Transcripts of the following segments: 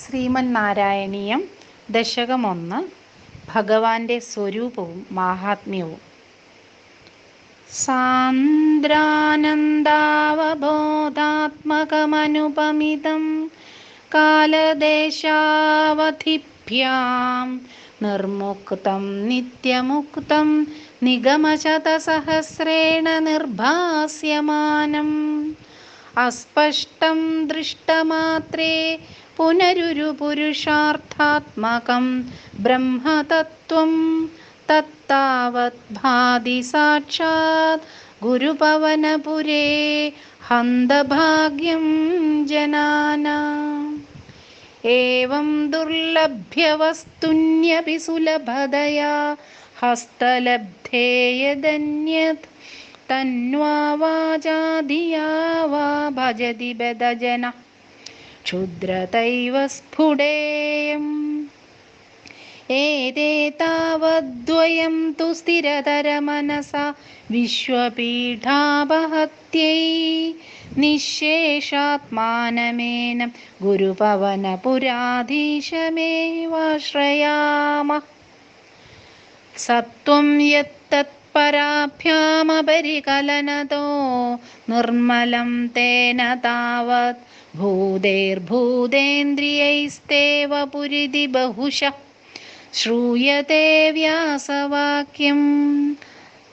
ശ്രീമൻ നാരായണീയം ദശകമൊന്ന് ഭഗവാന്റെ സ്വരൂപവും മാഹാത്മ്യവും. സാന്ദ്രാനന്ദാവബോധാത്മകമനുപമിതം കാലദേശാവധിഭ്യാം നിർമുക്തം നിത്യമുക്തം നിഗമശതസഹസ്രേണ നിർഭാസ്യമാനം. അസ്പഷ്ടം ദൃഷ്ടമാത്രേ പുനരുരു പുരുഷാർത്ഥാത്മകം ബ്രഹ്മതത്വം തത്താവത് ഭാതി സാക്ഷാത് ഗുരുപവനപുരേ ഹന്തഭാഗ്യം ജനാനാം. സുലഭതയാ ഹസ്തലബ്ധേ യദന്യത് തന്വാ വാചാധിയാ വാ ഭജതി क्षुद्रतैव स्फुटेयम् एते तावद्वयं तु स्थिरतरमनसा विश्वपीठामहत्यै निःशेषात्मानमेनं गुरुपवनपुराधीशमेवाश्रयामः। सत्त्वं यत्तत् യത്തത്പരാഭ്യാമപരികലനതോ നിർമ്മലം തേന താവത് ഭൂതൈർഭൂതേന്ദ്രിയൈസ്തേവ പുരിതി ബഹുശ. ശ്രൂയത്തെ വ്യാസവാക്യം.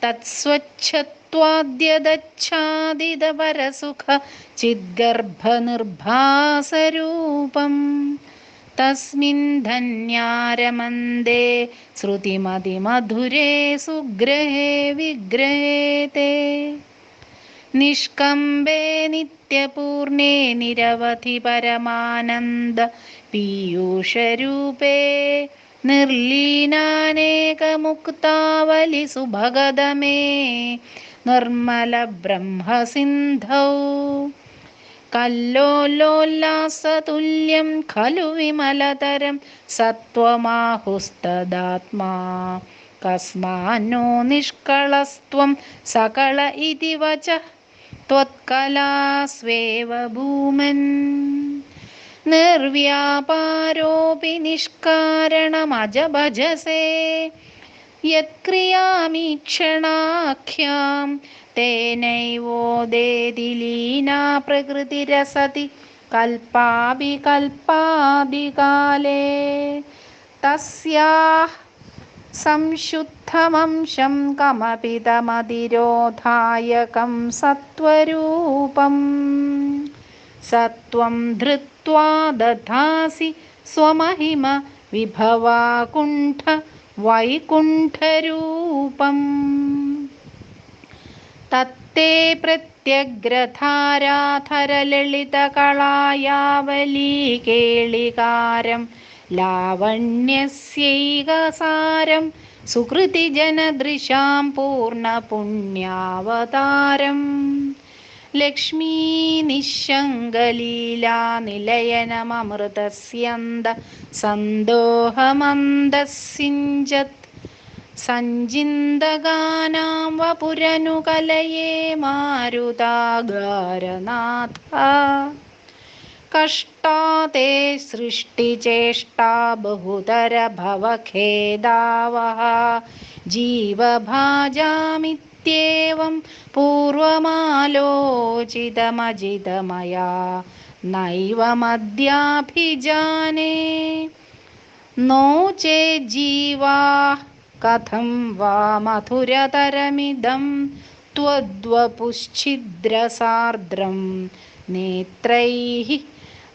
തത്സ്വച്ഛത്വാദ്യദച്ഛാദിതപരസുഖ ചിദ്ഗർഭനിർഭാസരൂപം. തസ്മിൻ धन्यारमन्दे ശ്രുതിമതിമധുരേ സുഗ്രഹേ വിഗ്രഹേതേ നിഷ്കമ്പേ നിത്യപൂർണേ നിരവധി പരമാനന്ദ പീയൂഷരൂപേ पीयूषरूपे निर्लीनानेकमुक्तावलि നിർമ്മല ബ്രഹ്മസിന്ധൗ കല്ലോലോല്ലാസതുല്യം ഖലു വിമലതരം സത്വമാഹുസ്തദാത്മാ കസ്മാനോ നിഷ്കളസ്ത്വം സകള ഇതി വച ത്വത്കലാസ്വേവ ഭൂമൻ. നിർവ്യാപാരോപി നിഷ്കാരണമജഭജസേ യത്ക്രിയാമീക്ഷണാഖ്യാം. തേനൈവോദേതി ലീനാ പ്രകൃതിരസതി കൽപ്പാപി കൽപ്പാദികാലേ തസ്യാഹ സംശുദ്ധമംശം കമപിതമതിരോധായകം സത്വരൂപം. സത്വം ധൃത്വാ ദധാസി സ്വമഹിമ വിഭവാകുണ്ഠ വൈകുണ്ഠരൂപം. തത്തേ പ്രത്യഗ്രധാരാധരലളിതകളായാവലീ കേളികാരം ലാവണ്യസ്യൈകസാരം സുഹൃതിജനദൃശാം പൂർണപുണ്യാവതാരം ലക്ഷ്മീ നിശങ്കലീലാനിലയനമൃതസ്യന്ത സന്തോഹമന്ദസിഞ്ചത് സഞ്ചിന്തകാനാം വപുരനുകലയേ മാരുതാഗാരനാഥ കഷ്ടാതേ സൃഷ്ടിചേഷ്ടാ ബഹുതര ഭവഖേദാവഹ इत्येवं पूर्वमालोचितमजितमया नैवमद्याभिजाने नो चेज्जीवाः कथं वा मधुरतरमिदं त्वद्वपुश्छिद्रसार्द्रं। नेत्रैः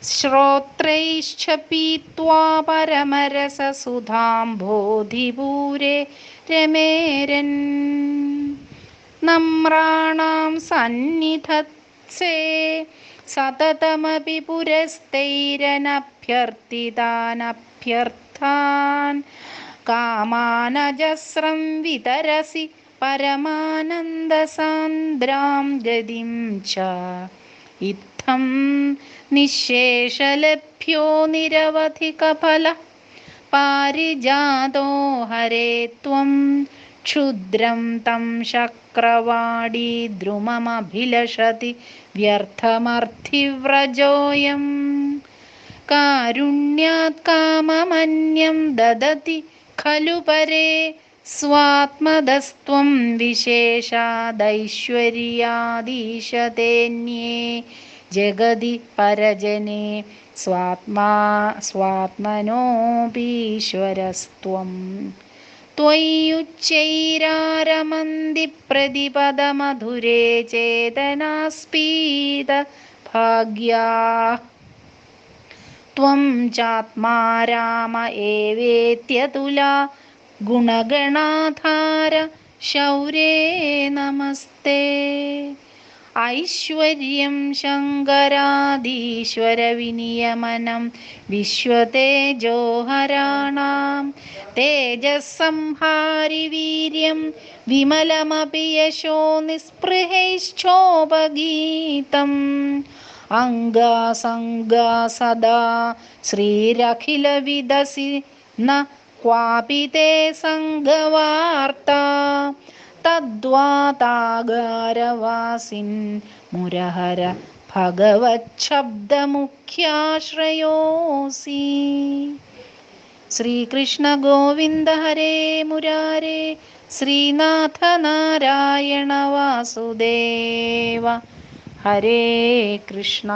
श्रोत्रैश्च पीत्वा परमरससुधां बोधिपूरे रमेरन्। नम्राणां सन्निधत्से सततमपि पुरस्तैरनभ्यर्थितानभ्यर्थान् कामानजस्रं वितरसि परमानन्दसान्द्रां गतिं च इत्थं निःशेषलभ्यो निरवधिकफल पारिजातो हरे त्वं क्षुद्रं तं शक्रवाडी द्रुममभिलषति व्यर्थमर्थिव्रजोऽयं कारुण्यात् काममन्यं ददति खलु परे स्वात्मदस्त्वं विशेषादैश्वर्यादीशतेऽन्ये जगदि परजने स्वात्मा स्वात्मनोऽपीश्वरस्त्वम् त्वय्युच्चैरारमन्ति प्रतिपदमधुरे चेतनास्पीद भाग्या त्वं चात्मा राम एवेत्यतुला गुणगणाधार शौरे नमस्ते ऐश्वर्यं शङ्करादीश्वरविनियमनं विश्वतेजोहराणां तेजस्संहारि वीर्यं विमलमपि यशो निःस्पृहैश्चोपगीतम् अङ्गासङ्गा सदा श्रीरखिलविदसि न क्वापि ते सङ्गवार्ता തദ്വാതാകാരവാസിൻ മുരഹര ഭഗവച്ഛബ്ദമുഖ്യാശ്രയോസി ശ്രീകൃഷ്ണ ഗോവിന്ദ ഹരേ മുരാരേ ശ്രീനാഥ നാരായണ വാസുദേവ ഹരേ കൃഷ്ണ.